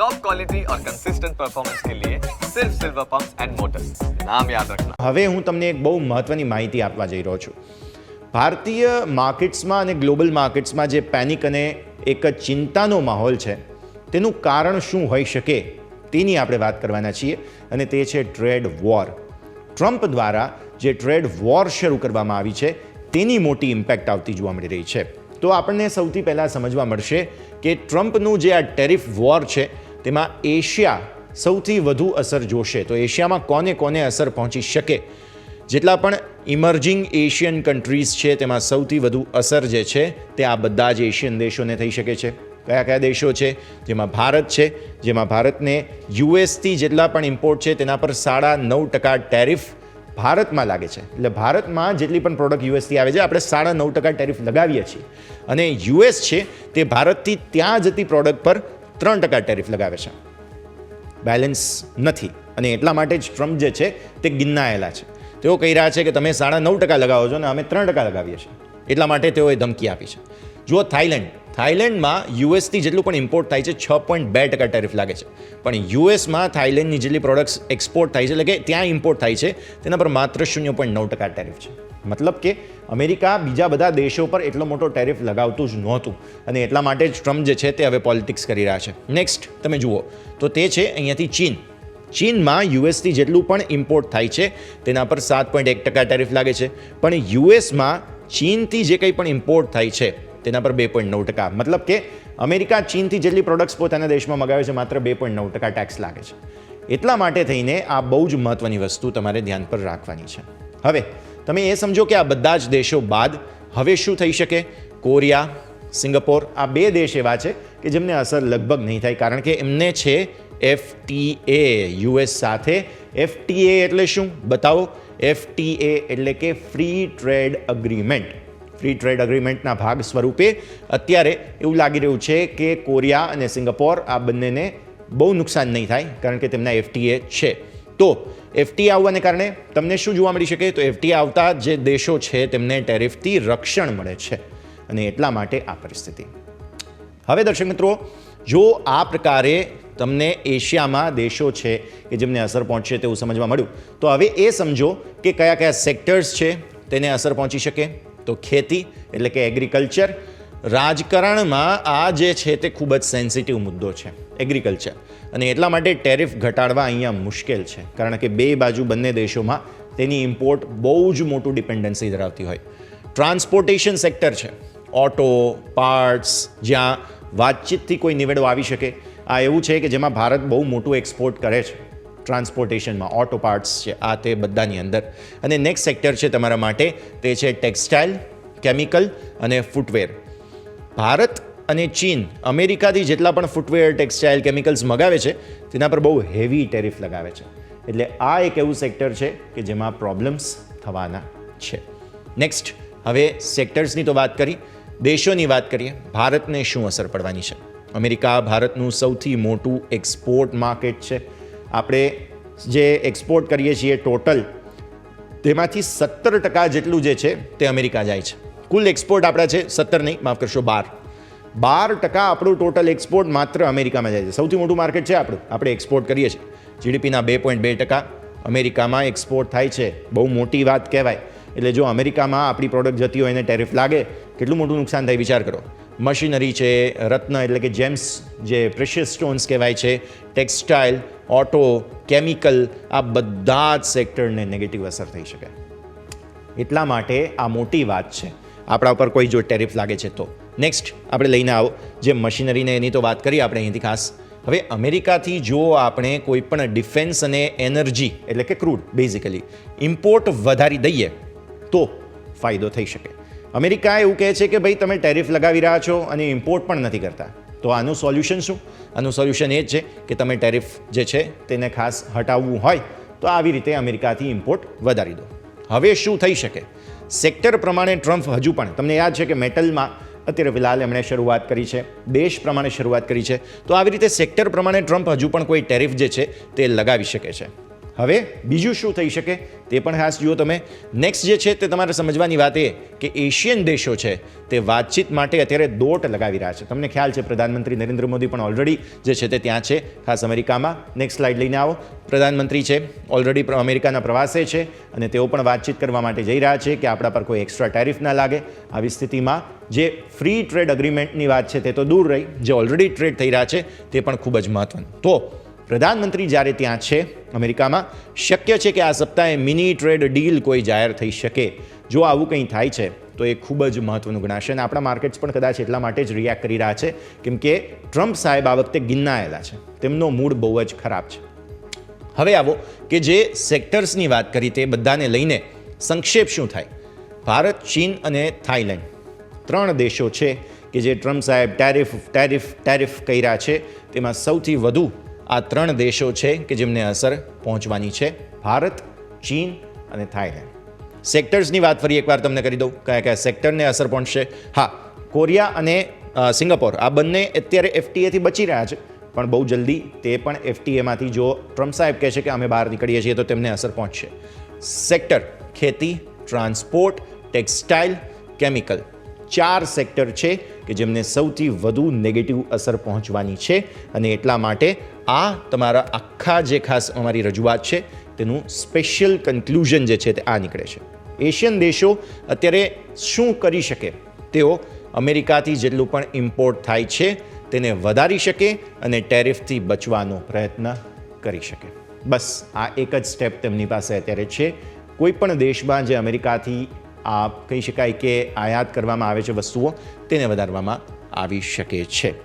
Top quality और consistent performance के लिए सिर्फ सिल्वर पंप्स एंड मोटर्स नाम याद रखना હવે હું તમને એક બહુ મહત્ત્વની માહિતી આપવા જઈ રહ્યો છું ભારતીય માર્કેટ્સમાં અને ગ્લોબલ માર્કેટ્સમાં જે પેનિક અને એક ચિંતાનો માહોલ છે તેનું કારણ શું હોઈ શકે તેની આપણે વાત કરવાના છીએ અને તે છે ટ્રેડ વોર ટ્રમ્પ દ્વારા જે ટ્રેડ વોર શરૂ કરવામાં આવી છે તેની મોટી ઇમ્પેક્ટ આવતી જોવા મળી રહી છે તો આપણને સૌથી પહેલાં સમજવા મળશે કે ટ્રમ્પનું જે આ ટેરિફ વોર છે તેમાં એશિયા સૌથી વધુ અસર જોશે. તો એશિયામાં કોને કોને અસર પહોંચી શકે? જેટલા પણ ઇમર્જિંગ એશિયન કન્ટ્રીઝ છે, તેમાં સૌથી વધુ અસર જે છે, તે આ બધા જ એશિયન દેશોને થઈ શકે છે. કયા કયા દેશો છે? જેમાં ભારત છે, જેમાં ભારતને યુએસથી જેટલા પણ ઇમ્પોર્ટ છે, તેના પર સાડા નવ ટકા ટેરિફ ભારતમાં લાગે છે. એટલે ભારતમાં જેટલી પણ પ્રોડક્ટ યુએસથી આવે છે, આપણે સાડા નવ ટકા ટેરિફ લગાવીએ છીએ. અને યુએસ છે, તે ભારતથી ત્યાં જતી પ્રોડક્ટ પર ત્રણ ટકા ટેરિફ લગાવે છે. બેલેન્સ નથી. અને એટલા માટે જ ટ્રમ્પ જે છે તે ગિન્નાયેલા છે. તેઓ કહી રહ્યા છે કે તમે સાડા નવ ટકા લગાવો છો અને અમે ત્રણ ટકા લગાવીએ છીએ. એટલા માટે તેઓએ ધમકી આપી છે. જુઓ થાઈલેન્ડ થાઈલેન્ડમાં યુએસથી જેટલું પણ ઇમ્પોર્ટ થાય છે, છ પોઈન્ટ બે ટકા ટેરિફ લાગે છે. પણ યુએસમાં થાઈલેન્ડની જેટલી પ્રોડક્ટ્સ એક્સપોર્ટ થાય છે, એટલે કે ત્યાં ઇમ્પોર્ટ થાય છે, તેના પર માત્ર શૂન્ય પોઈન્ટ નવ ટકા ટેરિફ છે. મતલબ કે અમેરિકા બીજા બધા દેશો પર એટલો મોટો ટેરિફ લગાવતું જ નહોતું. અને એટલા માટે જ ટ્રમ્પ જે છે તે હવે પોલિટિક્સ કરી રહ્યા છે. નેક્સ્ટ તમે જુઓ. તો તે છે અહીંયાથી ચીન. ચીનમાં યુએસથી જેટલું પણ ઇમ્પોર્ટ થાય છે, તેના પર સાત પોઈન્ટ એક ટકા ટેરિફ લાગે છે. પણ યુએસમાં ચીનથી જે કંઈ પણ ઇમ્પોર્ટ થાય છે, તેના પર બે પોઈન્ટ નવ ટકા. મતલબ કે અમેરિકા ચીનથી જેટલી પ્રોડક્ટ્સ પોતાના દેશમાં મગાવે છે, માત્ર બે પોઈન્ટ નવ ટકા ટેક્સ લાગે છે. એટલા માટે થઈને આ બહુ જ મહત્ત્વની વસ્તુ તમારે ધ્યાન પર રાખવાની છે. હવે તમે એ સમજો કે આ બધા જ દેશો બાદ હવે શું થઈ શકે? કોરિયા, સિંગાપોર, આ બે દેશ એવા છે કે જેમને અસર લગભગ નહીં થાય. કારણ કે એમને છે એફટીએ યુએસ સાથે. એફટીએ એટલે શું? બતાવો. એફટીએ એટલે કે free trade agreement free trade અગ્રીમેન્ટના ભાગ સ્વરૂપે અત્યારે એવું લાગી રહ્યું છે કે કોરિયા અને સિંગાપોર આ બંનેને બહુ નુકસાન નહીં થાય, કારણ કે તેમના એફટીએ છે. તો એફટીએ આવવાને કારણે તમને શું જોવા મળી શકે? તો એફટીએ આવતા જે દેશો છે તેમને ટેરિફથી રક્ષણ મળે છે અને એટલા માટે આ પરિસ્થિતિ. હવે દર્શક મિત્રો, જો આ પ્રકારે તમને એશિયામાં દેશો છે કે જેમને અસર પહોંચશે તેવું સમજવા મળ્યું, તો હવે એ સમજો કે કયા કયા સેક્ટર્સ છે તેને અસર પહોંચી શકે. તો ખેતી એટલે કે એગ્રીકલ્ચર રાજકારણમાં આ જે છે તે ખૂબ જ સેન્સિટિવ મુદ્દો છે એગ્રીકલ્ચર અને એટલા માટે ટેરિફ ઘટાડવા અહીંયા મુશ્કેલ છે, કારણ કે બે બાજુ બંને દેશોમાં તેની ઇમ્પોર્ટ બહુ જ મોટું ડિપેન્ડન્સી ધરાવતી હોય. ટ્રાન્સપોર્ટેશન સેક્ટર છે ઓટો પાર્ટ્સ જ્યાં વાતચીતથી કોઈ નિવેડો આવી શકે. આ એવું છે કે જેમાં ભારત બહુ મોટું એક્સપોર્ટ કરે છે ટ્રાન્સપોર્ટેશનમાં ઓટો પાર્ટ્સ છે, આ તે બધાની અંદર. અને નેક્સ્ટ સેક્ટર છે તમારા માટે, તે છે ટેક્સટાઇલ કેમિકલ અને ફૂટવેર ભારત અને ચીન અમેરિકાથી જેટલા પણ ફૂટવેર ટેક્સટાઇલ કેમિકલ્સ મગાવે છે, તેના પર બહુ હેવી ટેરિફ લગાવે છે. એટલે આ એક એવું સેક્ટર છે કે જેમાં પ્રોબ્લેમ્સ થવાના છે. નેક્સ્ટ હવે સેક્ટર્સની તો વાત કરી. દેશોની વાત કરીએ. ભારતને શું અસર પડવાની છે? અમેરિકા ભારતનું સૌથી મોટું એક્સપોર્ટ માર્કેટ છે. આપણે જે એક્સપોર્ટ કરીએ છીએ ટોટલ તેમાંથી સત્તર ટકા જેટલું જે છે, તે અમેરિકા જાય છે. કુલ એક્સપોર્ટ આપણા છે સત્તર નહીં, માફ કરશો, બાર. બાર ટકા આપણું ટોટલ એક્સપોર્ટ માત્ર અમેરિકામાં જાય છે. સૌથી મોટું માર્કેટ છે આપણું. આપણે એક્સપોર્ટ કરીએ છીએ. જીડીપીના બે પોઈન્ટ બે ટકા અમેરિકામાં એક્સપોર્ટ થાય છે. બહુ મોટી વાત કહેવાય. એટલે જો અમેરિકામાં આપણી પ્રોડક્ટ જતી હોય એને ટેરિફ લાગે, કેટલું મોટું નુકસાન થાય, વિચાર કરો. મશીનરી છે, રત્ન એટલે કે જેમ્સ જે પ્રેશિયસ સ્ટોન્સ કહેવાય છે ટેક્સટાઇલ ઓટો કેમિકલ આ બધા જ સેક્ટરને નેગેટિવ અસર થઈ શકે. એટલા માટે આ મોટી વાત છે. આપણા ઉપર કોઈ જો ટેરિફ લાગે છે તો. નેક્સ્ટ આપણે લઈને આવો. જે મશીનરીને એની તો વાત કરી આપણે અહીંથી ખાસ. હવે અમેરિકાથી જો આપણે કોઈ પણ ડિફેન્સ અને એનર્જી, એટલે કે ક્રૂડ બેઝિકલી ઇમ્પોર્ટ વધારી દઈએ, તો ફાયદો થઈ શકે. અમેરિકા એવું કહે છે કે ભાઈ, તમે ટેરિફ લગાવી રહ્યા છો અને ઇમ્પોર્ટ પણ નથી કરતા. તો આનું સોલ્યુશન શું? આનું સોલ્યુશન એ જ છે કે તમે ટેરિફ જે છે તેને ખાસ હટાવવું હોય, તો આવી રીતે અમેરિકાથી ઇમ્પોર્ટ વધારી દો. હવે શું થઈ શકે? સેક્ટર પ્રમાણે ટ્રમ્પ હજુ પણ, તમને યાદ છે કે મેટલમાં અત્યારે ફિલહાલ એમણે શરૂઆત કરી છે, દેશ પ્રમાણે શરૂઆત કરી છે. તો આવી રીતે સેક્ટર પ્રમાણે ટ્રમ્પ હજુ પણ કોઈ ટેરિફ જે છે તે લગાવી શકે છે. હવે બીજું શું થઈ શકે તે પણ ખાસ જુઓ તમે. નેક્સ્ટ જે છે તે તમારે સમજવાની વાત એ કે એશિયન દેશો છે તે વાતચીત માટે અત્યારે દોટ લગાવી રહ્યા છે. તમને ખ્યાલ છે પ્રધાનમંત્રી નરેન્દ્ર મોદી પણ ઓલરેડી જે છે તે ત્યાં છે, ખાસ અમેરિકામાં. નેક્સ્ટ સ્લાઇડ લઈને આવો. પ્રધાનમંત્રી છે ઓલરેડી અમેરિકાના પ્રવાસે છે અને તેઓ પણ વાતચીત કરવા માટે જઈ રહ્યા છે કે આપણા પર કોઈ એક્સ્ટ્રા ટેરિફ ના લાગે. આવી સ્થિતિમાં જે ફ્રી ટ્રેડ અગ્રીમેન્ટની વાત છે તે તો દૂર રહી. જે ઓલરેડી ટ્રેડ થઈ રહ્યા છે તે પણ ખૂબ જ મહત્વનું. તો, પ્રધાનમંત્રી જ્યારે ત્યાં છે અમેરિકામાં. શક્ય છે કે આ સપ્તાહે મિની ટ્રેડ ડીલ કોઈ જાહેર થઈ શકે. જો આવું કંઈ થાય છે, તો એ ખૂબ જ મહત્વનું ગણાશે અને આપણા માર્કેટ્સ પણ કદાચ એટલા માટે જ રિએક્ટ કરી રહ્યા છે, કેમ કે ટ્રમ્પ સાહેબ આ વખતે ગિન્નાયેલા છે. તેમનો મૂડ બહુ જ ખરાબ છે. હવે આવો કે જે સેક્ટર્સની વાત કરી તે બધાને લઈને સંક્ષેપ શું થાય? ભારત, ચીન અને થાઈલેન્ડ ત્રણ દેશો છે કે જે ટ્રમ્પ સાહેબ ટેરિફ ટેરિફ ટેરિફ કર્યા છે. તેમાં સૌથી વધુ આ ત્રણ દેશો છે કે જેમને અસર પહોંચવાની છે. ભારત, ચીન અને થાઈલેન્ડ સેક્ટર્સની વાત ફરી એકવાર તમને કરી દઉં. કયા કયા સેક્ટરને અસર પહોંચશે? હા, કોરિયા અને સિંગાપોર. આ બંને અત્યારે એફટીએથી બચી રહ્યા છે. પણ બહુ જલ્દી તે પણ એફટીએમાંથી જો ટ્રમ્પ સાહેબ કહે છે કે અમે બહાર નીકળીએ છીએ તો તેમને અસર પહોંચશે. સેક્ટર, ખેતી, ટ્રાન્સપોર્ટ, ટેક્સટાઇલ, કેમિકલ. ચાર સેક્ટર છે કે જેમને સૌથી વધુ નેગેટિવ અસર પહોંચવાની છે અને એટલા માટે આ તમારા આખા જે ખાસ અમારી રજૂઆત છે, તેનું સ્પેશિયલ કન્ક્લુઝન જે છે તે આ નીકળે છે. એશિયન દેશો અત્યારે શું કરી શકે? તેઓ અમેરિકાથી જેટલું પણ ઇમ્પોર્ટ થાય છે, તેને વધારી શકે અને ટેરિફથી બચવાનો પ્રયત્ન કરી શકે. બસ, આ એક જ સ્ટેપ તેમની પાસે અત્યારે છે. કોઈ પણ દેશમાં જે અમેરિકાથી આ કહી શકાય કે આયાત કરવામાં આવે છે વસ્તુઓ તેને વધારવામાં આવી શકે છે.